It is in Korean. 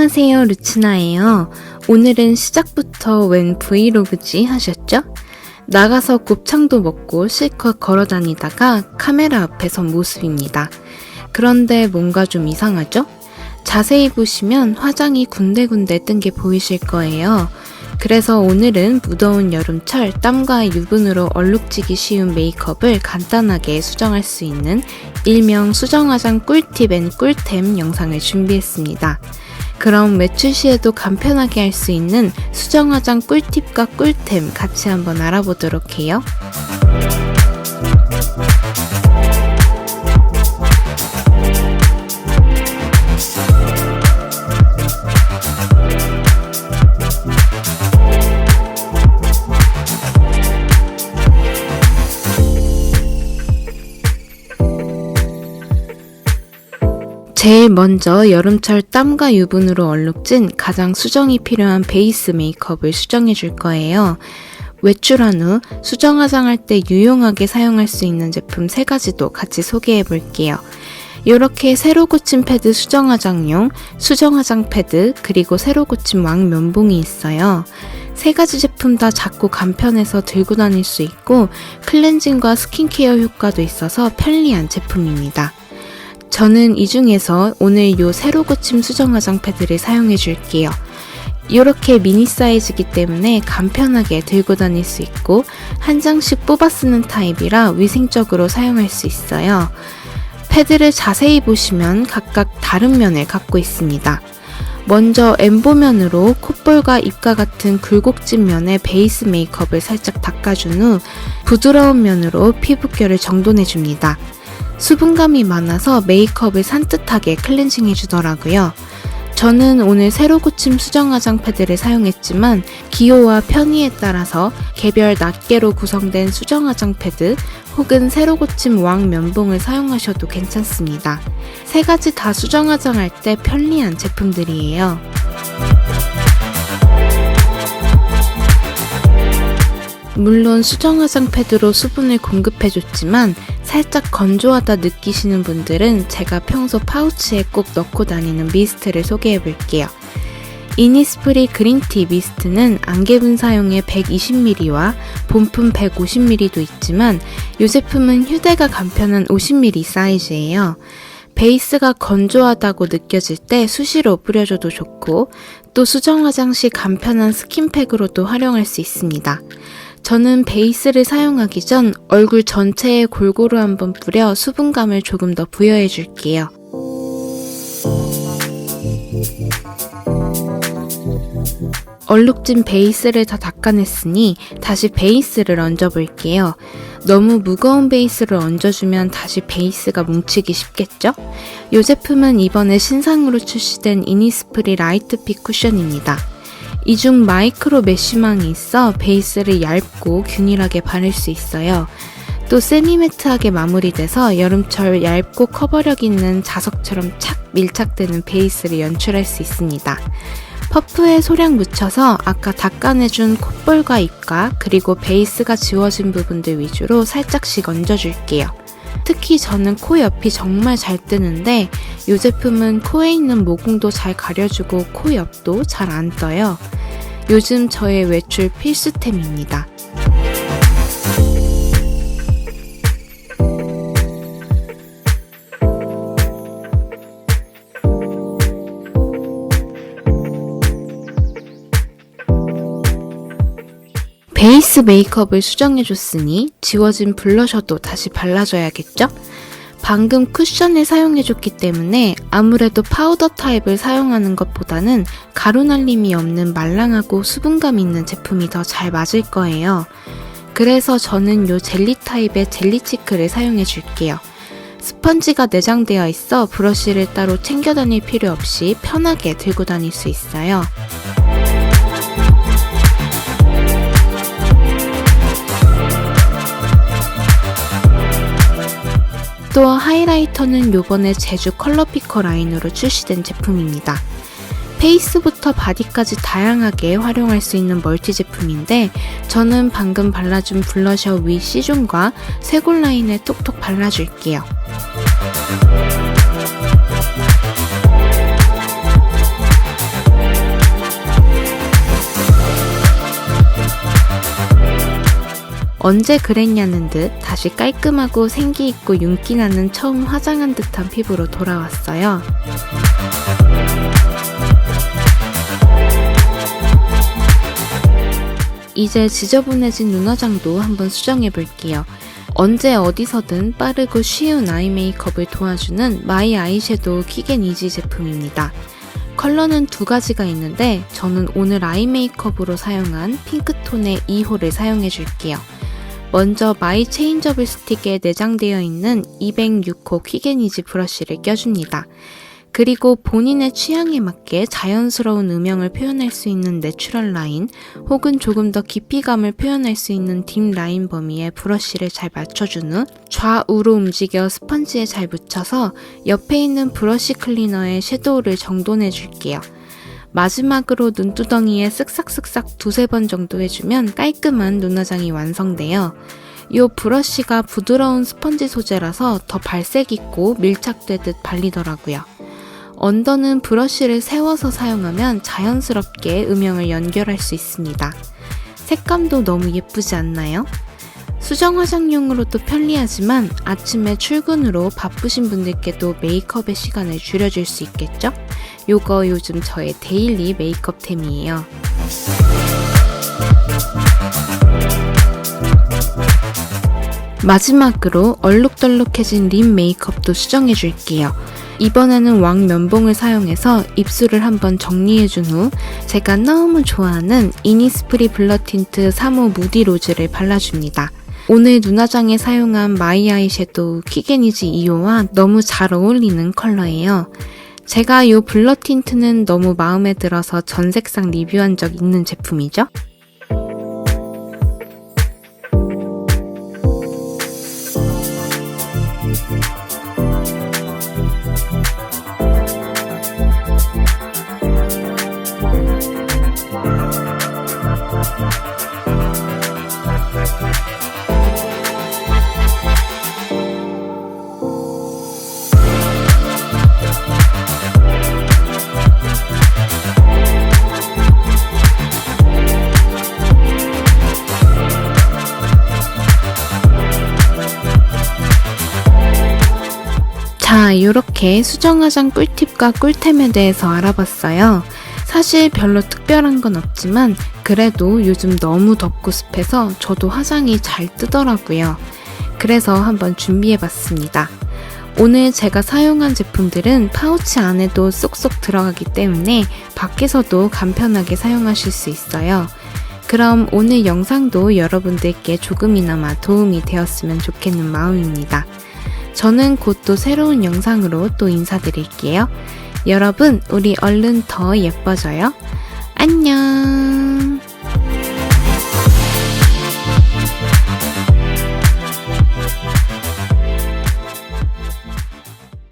안녕하세요, 루치나예요. 오늘은 시작부터 웬 브이로그지 하셨죠? 나가서 곱창도 먹고 실컷 걸어 다니다가 카메라 앞에 선 모습입니다. 그런데 뭔가 좀 이상하죠? 자세히 보시면 화장이 군데군데 뜬 게 보이실 거예요. 그래서 오늘은 무더운 여름철 땀과 유분으로 얼룩지기 쉬운 메이크업을 간단하게 수정할 수 있는 일명 수정화장 꿀팁 앤 꿀템 영상을 준비했습니다. 그럼 외출 시에도 간편하게 할 수 있는 수정 화장 꿀팁과 꿀템 같이 한번 알아보도록 해요. 제일 먼저 여름철 땀과 유분으로 얼룩진 가장 수정이 필요한 베이스 메이크업을 수정해 줄 거예요. 외출한 후 수정 화장할 때 유용하게 사용할 수 있는 제품 3가지도 같이 소개해 볼게요. 이렇게 새로 고친 패드 수정 화장용, 수정 화장 패드, 그리고 새로 고친 왕 면봉이 있어요. 세 가지 제품 다 작고 간편해서 들고 다닐 수 있고 클렌징과 스킨케어 효과도 있어서 편리한 제품입니다. 저는 이 중에서 오늘 요 새로 고침 수정 화장 패드를 사용해 줄게요. 이렇게 미니 사이즈이기 때문에 간편하게 들고 다닐 수 있고 한 장씩 뽑아 쓰는 타입이라 위생적으로 사용할 수 있어요. 패드를 자세히 보시면 각각 다른 면을 갖고 있습니다. 먼저 엠보면으로 콧볼과 입과 같은 굴곡진 면에 베이스 메이크업을 살짝 닦아준 후 부드러운 면으로 피부결을 정돈해줍니다. 수분감이 많아서 메이크업을 산뜻하게 클렌징 해주더라고요. 저는 오늘 새로 고침 수정 화장 패드를 사용했지만 기호와 편의에 따라서 개별 낱개로 구성된 수정 화장 패드 혹은 새로 고침 왕 면봉을 사용하셔도 괜찮습니다. 세 가지 다 수정 화장할 때 편리한 제품들이에요. 물론 수정 화장 패드로 수분을 공급해줬지만 살짝 건조하다 느끼시는 분들은 제가 평소 파우치에 꼭 넣고 다니는 미스트를 소개해 볼게요. 이니스프리 그린티 미스트는 안개분 사용에 120ml와 본품 150ml도 있지만 이 제품은 휴대가 간편한 50ml 사이즈예요. 베이스가 건조하다고 느껴질 때 수시로 뿌려줘도 좋고 또 수정 화장 시 간편한 스킨팩으로도 활용할 수 있습니다. 저는 베이스를 사용하기 전 얼굴 전체에 골고루 한번 뿌려 수분감을 조금 더 부여해 줄게요. 얼룩진 베이스를 다 닦아냈으니 다시 베이스를 얹어볼게요. 너무 무거운 베이스를 얹어주면 다시 베이스가 뭉치기 쉽겠죠? 이 제품은 이번에 신상으로 출시된 이니스프리 라이트픽 쿠션입니다. 이중 마이크로 메쉬망이 있어 베이스를 얇고 균일하게 바를 수 있어요. 또 세미매트하게 마무리돼서 여름철 얇고 커버력 있는 자석처럼 착 밀착되는 베이스를 연출할 수 있습니다. 퍼프에 소량 묻혀서 아까 닦아내준 콧볼과 입가 그리고 베이스가 지워진 부분들 위주로 살짝씩 얹어줄게요. 특히 저는 코 옆이 정말 잘 뜨는데 이 제품은 코에 있는 모공도 잘 가려주고 코 옆도 잘 안 떠요. 요즘 저의 외출 필수템입니다. 베이스 메이크업을 수정해줬으니 지워진 블러셔도 다시 발라줘야겠죠? 방금 쿠션을 사용해줬기 때문에 아무래도 파우더 타입을 사용하는 것보다는 가루 날림이 없는 말랑하고 수분감 있는 제품이 더 잘 맞을 거예요. 그래서 저는 이 젤리 타입의 젤리 치크를 사용해 줄게요. 스펀지가 내장되어 있어 브러쉬를 따로 챙겨 다닐 필요 없이 편하게 들고 다닐 수 있어요. 또 하이라이터는 요번에 제주 컬러피커 라인으로 출시된 제품입니다. 페이스부터 바디까지 다양하게 활용할 수 있는 멀티 제품인데 저는 방금 발라준 블러셔 위 C존과 쇄골 라인에 톡톡 발라줄게요. 언제 그랬냐는 듯 다시 깔끔하고 생기 있고 윤기 나는 처음 화장한 듯한 피부로 돌아왔어요. 이제 지저분해진 눈화장도 한번 수정해 볼게요. 언제 어디서든 빠르고 쉬운 아이 메이크업을 도와주는 마이 아이섀도우 킥앤이지 제품입니다. 컬러는 두 가지가 있는데 저는 오늘 아이 메이크업으로 사용한 핑크톤의 2호를 사용해 줄게요. 먼저 마이 체인저블 스틱에 내장되어 있는 206호 퀵앤이지 브러쉬를 껴줍니다. 그리고 본인의 취향에 맞게 자연스러운 음영을 표현할 수 있는 내추럴 라인 혹은 조금 더 깊이감을 표현할 수 있는 딥 라인 범위에 브러쉬를 잘 맞춰준 후 좌우로 움직여 스펀지에 잘 묻혀서 옆에 있는 브러쉬 클리너에 섀도우를 정돈해 줄게요. 마지막으로 눈두덩이에 쓱싹쓱싹 두세 번 정도 해주면 깔끔한 눈화장이 완성돼요. 이 브러쉬가 부드러운 스펀지 소재라서 더 발색 있고 밀착되듯 발리더라고요. 언더는 브러쉬를 세워서 사용하면 자연스럽게 음영을 연결할 수 있습니다. 색감도 너무 예쁘지 않나요? 수정 화장용으로도 편리하지만 아침에 출근으로 바쁘신 분들께도 메이크업의 시간을 줄여줄 수 있겠죠? 요거 요즘 저의 데일리 메이크업템이에요. 마지막으로 얼룩덜룩해진 립 메이크업도 수정해 줄게요. 이번에는 왕 면봉을 사용해서 입술을 한번 정리해 준 후 제가 너무 좋아하는 이니스프리 블러 틴트 3호 무디 로즈를 발라줍니다. 오늘 눈화장에 사용한 마이 아이섀도우 킥앤이지 2호와 너무 잘 어울리는 컬러예요. 제가 이 블러 틴트는 너무 마음에 들어서 전 색상 리뷰한 적 있는 제품이죠. 자, 이렇게 수정화장 꿀팁과 꿀템에 대해서 알아봤어요. 사실 별로 특별한 건 없지만 그래도 요즘 너무 덥고 습해서 저도 화장이 잘 뜨더라고요. 그래서 한번 준비해 봤습니다. 오늘 제가 사용한 제품들은 파우치 안에도 쏙쏙 들어가기 때문에 밖에서도 간편하게 사용하실 수 있어요. 그럼 오늘 영상도 여러분들께 조금이나마 도움이 되었으면 좋겠는 마음입니다. 저는 곧 또 새로운 영상으로 또 인사드릴게요. 여러분, 우리 얼른 더 예뻐져요. 안녕!